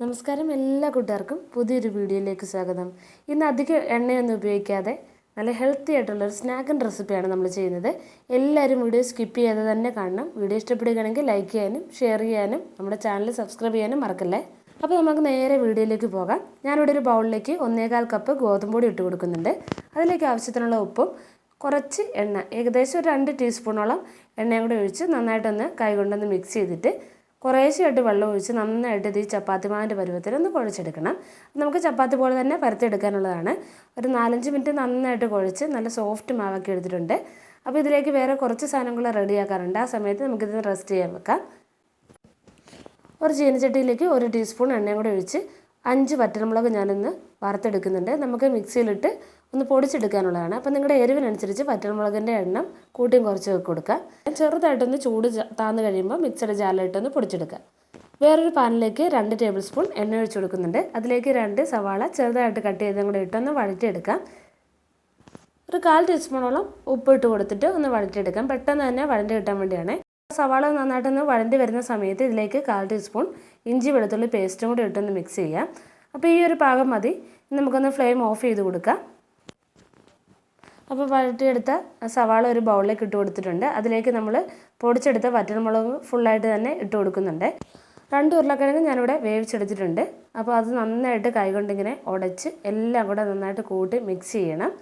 നമസ്കാരം എല്ലാ കൂട്ടുകാർക്കും പുതിയൊരു വീഡിയോയിലേക്ക് സ്വാഗതം. ഇന്ന് അധികം എണ്ണയൊന്നും ഉപയോഗിക്കാതെ നല്ല ഹെൽത്തി ആയിട്ടുള്ള ഒരു സ്നാക്കിന്റെ റെസിപ്പിയാണ് നമ്മൾ ചെയ്യുന്നത്. എല്ലാവരും വീഡിയോ സ്കിപ്പ് ചെയ്യാതെ തന്നെ കാണണം. വീഡിയോ ഇഷ്ടപ്പെടുകയാണെങ്കിൽ ലൈക്ക് ചെയ്യാനും ഷെയർ ചെയ്യാനും നമ്മുടെ ചാനൽ സബ്സ്ക്രൈബ് ചെയ്യാനും മറക്കല്ലേ? അപ്പോൾ നമുക്ക് നേരെ വീഡിയോയിലേക്ക് പോകാം. ഞാനിവിടെ ഒരു ബൗളിലേക്ക് ഒന്നേകാൽ കപ്പ് ഗോതമ്പ് പൊടി ഇട്ട് കൊടുക്കുന്നുണ്ട്. അതിലേക്ക് ആവശ്യത്തിനുള്ള ഉപ്പും കുറച്ച് എണ്ണ ഏകദേശം ഒരു രണ്ട് ടീസ്പൂണോളം എണ്ണയും കൂടി ഒഴിച്ച് നന്നായിട്ടൊന്ന് കൈകൊണ്ടൊന്ന് മിക്സ് ചെയ്തിട്ട് കുറേശ്ശെയായിട്ട് വെള്ളം ഒഴിച്ച് നന്നായിട്ട് ഇത് ഈ ചപ്പാത്തി മാവിന്റെ പരുവത്തിൽ ഒന്ന് കുഴച്ചെടുക്കണം. നമുക്ക് ചപ്പാത്തി പോലെ തന്നെ പരത്തെടുക്കാനുള്ളതാണ് ഒരു നാലഞ്ച് മിനിറ്റ് നന്നായിട്ട് കുഴച്ച് നല്ല സോഫ്റ്റ് മാവാക്കി എടുത്തിട്ടുണ്ട്. അപ്പോൾ ഇതിലേക്ക് വേറെ കുറച്ച് സാധനങ്ങൾ റെഡിയാക്കാറുണ്ട്. ആ സമയത്ത് നമുക്കിത് റെസ്റ്റ് ചെയ്യാൻ വെക്കാം. ഒരു ചീനച്ചട്ടിയിലേക്ക് ഒരു ടീസ്പൂൺ എണ്ണയും കൂടെ ഒഴിച്ച് അഞ്ച് വറ്റൽമുളക് ഞാനിന്ന് വറുത്തെടുക്കുന്നുണ്ട്. നമുക്ക് മിക്സിയിലിട്ട് ഒന്ന് പൊടിച്ചെടുക്കാനുള്ളതാണ്. അപ്പോൾ നിങ്ങളുടെ എരിവിനനുസരിച്ച് വറ്റൽമുളകിന്റെ എണ്ണം കൂട്ടിയും കുറച്ച് കൊടുക്കുക. ചെറുതായിട്ടൊന്ന് ചൂട് താന്ന് കഴിയുമ്പോൾ മിക്സിയുടെ ജാലിലിട്ടൊന്ന് പൊടിച്ചെടുക്കുക. വേറൊരു പാനിലേക്ക് രണ്ട് ടേബിൾ സ്പൂൺ എണ്ണ ഒഴിച്ച് കൊടുക്കുന്നുണ്ട്. അതിലേക്ക് രണ്ട് സവാള ചെറുതായിട്ട് കട്ട് ചെയ്തും കൂടെ ഇട്ടൊന്ന് വഴറ്റിയെടുക്കാം. ഒരു കാൽ ടീസ്പൂണോളം ഉപ്പ് ഇട്ട് കൊടുത്തിട്ട് ഒന്ന് വഴറ്റിയെടുക്കാം. പെട്ടെന്ന് തന്നെ വഴറ്റി കിട്ടാൻ വേണ്ടിയാണ് സവാള നന്നായിട്ടൊന്ന് വഴണ്ടി വരുന്ന സമയത്ത് ഇതിലേക്ക് കാൽ ടീസ്പൂൺ ഇഞ്ചി വെളുത്തുള്ളി പേസ്റ്റും കൂടി ഇട്ടൊന്ന് മിക്സ് ചെയ്യാം അപ്പോൾ ഈ ഒരു പാകം മതി. നമുക്കൊന്ന് ഫ്ലെയിം ഓഫ് ചെയ്ത് കൊടുക്കാം. അപ്പോൾ വഴറ്റിയെടുത്ത സവാള ഒരു ബൗളിലേക്ക് ഇട്ട് കൊടുത്തിട്ടുണ്ട്. അതിലേക്ക് നമ്മൾ പൊടിച്ചെടുത്ത വറ്റൽമുളക് ഫുള്ളായിട്ട് തന്നെ ഇട്ട് കൊടുക്കുന്നുണ്ട്. രണ്ട് ഉരുളക്കിഴങ്ങ് ഞാനിവിടെ വേവിച്ചെടുത്തിട്ടുണ്ട്. അപ്പോൾ അത് നന്നായിട്ട് കൈകൊണ്ടിങ്ങനെ ഉടച്ച് എല്ലാം കൂടെ നന്നായിട്ട് കൂട്ടി മിക്സ് ചെയ്യണം.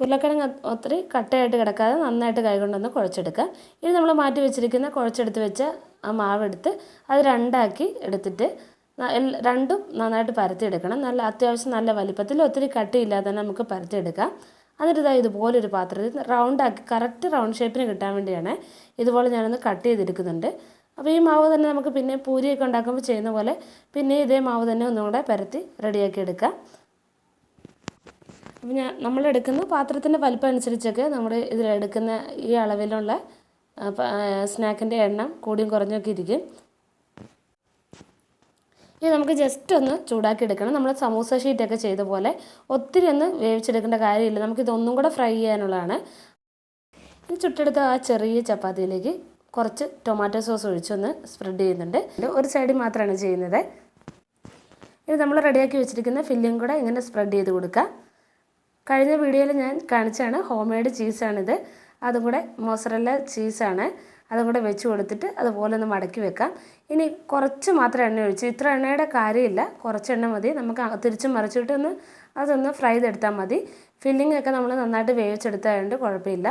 ഉരുളക്കിഴങ്ങ് ഒത്തിരി കട്ടയായിട്ട് കിടക്കാതെ നന്നായിട്ട് കൈകൊണ്ടൊന്ന് കുഴച്ചെടുക്കുക. ഇനി നമ്മൾ മാറ്റി വെച്ചിരിക്കുന്ന കുഴച്ചെടുത്ത് വെച്ച ആ മാവെടുത്ത് അത് രണ്ടാക്കി എടുത്തിട്ട് രണ്ടും നന്നായിട്ട് പരത്തിയെടുക്കണം. നല്ല അത്യാവശ്യം നല്ല വലിപ്പത്തിൽ ഒത്തിരി കട്ടിയില്ലാതെ തന്നെ നമുക്ക് പരത്തിയെടുക്കാം. എന്നിട്ട് ഇതാ ഇതുപോലൊരു പാത്രത്തിൽ റൗണ്ടാക്കി കറക്റ്റ് റൗണ്ട് ഷേപ്പിന് കിട്ടാൻ വേണ്ടിയാണ് ഇതുപോലെ ഞാനൊന്ന് കട്ട് ചെയ്തെടുക്കുന്നുണ്ട് അപ്പോൾ ഈ മാവ് തന്നെ നമുക്ക് പിന്നെ പൂരിയൊക്കെ ഉണ്ടാക്കുമ്പോൾ ചെയ്യുന്ന പോലെ പിന്നെ ഇതേ മാവ് തന്നെ ഒന്നും കൂടെ പരത്തി റെഡിയാക്കി എടുക്കാം. അപ്പോൾ ഞാൻ നമ്മളെടുക്കുന്ന പാത്രത്തിന്റെ വലിപ്പം അനുസരിച്ചൊക്കെ നമ്മൾ ഇതിലെടുക്കുന്ന ഈ അളവിലുള്ള സ്നാക്കിന്റെ എണ്ണം കൂടിയും കുറഞ്ഞൊക്കെ ഇരിക്കും. ഇനി നമുക്ക് ജസ്റ്റ് ഒന്ന് ചൂടാക്കി എടുക്കണം. നമ്മൾ സമൂസ ഷീറ്റൊക്കെ ചെയ്ത പോലെ ഒത്തിരി ഒന്ന് വേവിച്ചെടുക്കേണ്ട കാര്യമില്ല. നമുക്കിതൊന്നും കൂടെ ഫ്രൈ ചെയ്യാനുള്ളതാണ്. ഇനി ചുട്ടെടുത്ത ആ ചെറിയ ചപ്പാത്തിയിലേക്ക് കുറച്ച് ടൊമാറ്റോ സോസ് ഒഴിച്ചൊന്ന് സ്പ്രെഡ് ചെയ്യുന്നുണ്ട്. ഒരു സൈഡിൽ മാത്രമാണ് ചെയ്യുന്നത്. ഇനി നമ്മൾ റെഡിയാക്കി വെച്ചിരിക്കുന്ന ഫില്ലിങ് കൂടെ ഇങ്ങനെ സ്പ്രെഡ് ചെയ്ത് കൊടുക്കുക. കഴിഞ്ഞ വീഡിയോയിൽ ഞാൻ കാണിച്ചാണ് ഹോം മെയ്ഡ് ചീസാണിത്. അതും കൂടെ മോസറല്ല ചീസാണ്. അതും കൂടെ വെച്ച് കൊടുത്തിട്ട് അതുപോലെ ഒന്ന് മടക്കി വെക്കാം. ഇനി കുറച്ച് മാത്രം എണ്ണ ഒഴിച്ച് ഇത്ര എണ്ണയുടെ കാര്യമില്ല. കുറച്ച് എണ്ണ മതി. നമുക്ക് തിരിച്ചും മറിച്ചിട്ട് ഒന്ന് അതൊന്ന് ഫ്രൈ ചെയ്തെടുത്താൽ മതി. ഫില്ലിംഗ് ഒക്കെ നമ്മൾ നന്നായിട്ട് വേവിച്ചെടുത്തായതുകൊണ്ട് കുഴപ്പമില്ല.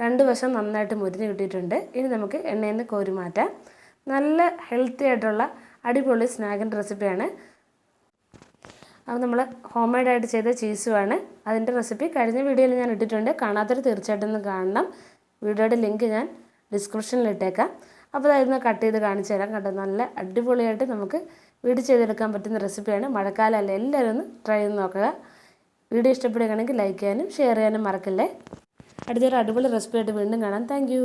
രണ്ട് വശം നന്നായിട്ട് മുരിഞ്ഞ് കിട്ടിയിട്ടുണ്ട്. ഇനി നമുക്ക് എണ്ണയിൽ നിന്ന് കോരി മാറ്റാം. നല്ല ഹെൽത്തി ആയിട്ടുള്ള അടിപൊളി സ്നാക്കിന്റെ റെസിപ്പിയാണ് അപ്പോൾ നമ്മൾ ഹോം മെയ്ഡായിട്ട് ചെയ്ത ചീസുമാണ് അതിന്റെ റെസിപ്പി കഴിഞ്ഞ വീഡിയോയിൽ ഞാൻ ഇട്ടിട്ടുണ്ട്. കാണാത്തവർ തീർച്ചയായിട്ടും ഒന്ന് കാണണം. വീഡിയോയുടെ ലിങ്ക് ഞാൻ ഡിസ്ക്രിപ്ഷനിൽ ഇട്ടേക്കാം. അപ്പോൾ അതായിരുന്നു കട്ട് ചെയ്ത് കാണിച്ചു തരാം. കേട്ടോ നല്ല അടിപൊളിയായിട്ട് നമുക്ക് വീട് ചെയ്തെടുക്കാൻ പറ്റുന്ന റെസിപ്പിയാണ് മഴക്കാലമല്ല എല്ലാവരും ഒന്ന് ട്രൈ ചെയ്ത് നോക്കുക. വീഡിയോ ഇഷ്ടപ്പെടുകയാണെങ്കിൽ ലൈക്ക് ചെയ്യാനും ഷെയർ ചെയ്യാനും മറക്കല്ലേ? അടുത്തൊരു അടിപൊളി റെസിപ്പിയായിട്ട് വീണ്ടും കാണാം. താങ്ക്